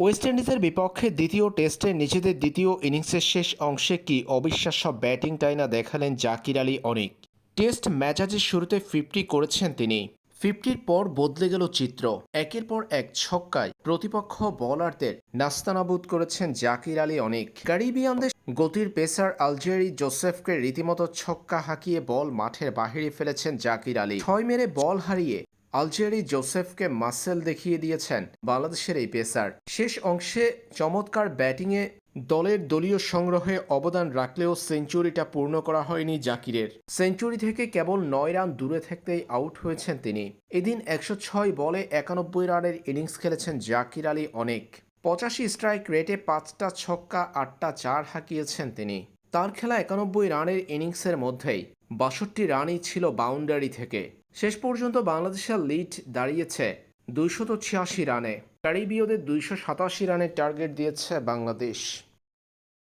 West ইন্ডিজের বিপক্ষে দ্বিতীয় টেস্টে নিজেদের দ্বিতীয় ইনিংসের শেষ অংশে কি অবিশ্বাস্য ব্যাটিংটাই না দেখালেন জাকির আলী অনেক? টেস্ট ম্যাচাজের শুরুতে ফিফটি করেছেন তিনি। ফিফটির পর বদলে গেল চিত্র। একের পর এক ছক্কায় প্রতিপক্ষ বোলারদের নাস্তানাবুদ করেছেন জাকির আলী অনেক। ক্যারিবিয়ানদের গতির পেসার আলজেরি জোসেফকে রীতিমতো ছক্কা হাঁকিয়ে বল মাঠের বাহিরে ফেলেছেন জাকির আলী। ছয় মেরে বল হারিয়ে আলজেরি জোসেফকে মাসেল দেখিয়ে দিয়েছেন বাংলাদেশের এই পেসার। শেষ অংশে চমৎকার ব্যাটিংয়ে দলের দলীয় সংগ্রহে অবদান রাখলেও সেঞ্চুরিটা পূর্ণ করা হয়নি জাকিরের। সেঞ্চুরি থেকে কেবল নয় রান দূরে থাকতেই আউট হয়েছেন তিনি। এদিন একশো ছয় বলে একানব্বই রানের ইনিংস খেলেছেন জাকির আলী অনেক। পঁচাশি স্ট্রাইক রেটে পাঁচটা ছক্কা, আটটা চার হাঁকিয়েছেন তিনি। তার খেলা একানব্বই রানের ইনিংসের মধ্যেই বাষট্টি রানই ছিল বাউন্ডারি থেকে। শেষ পর্যন্ত বাংলাদেশের লিড দাঁড়িয়েছে দুইশত ছিয়াশি রানে। ক্যারিবীয়দের দুইশো সাতাশি রানের টার্গেট দিয়েছে বাংলাদেশ।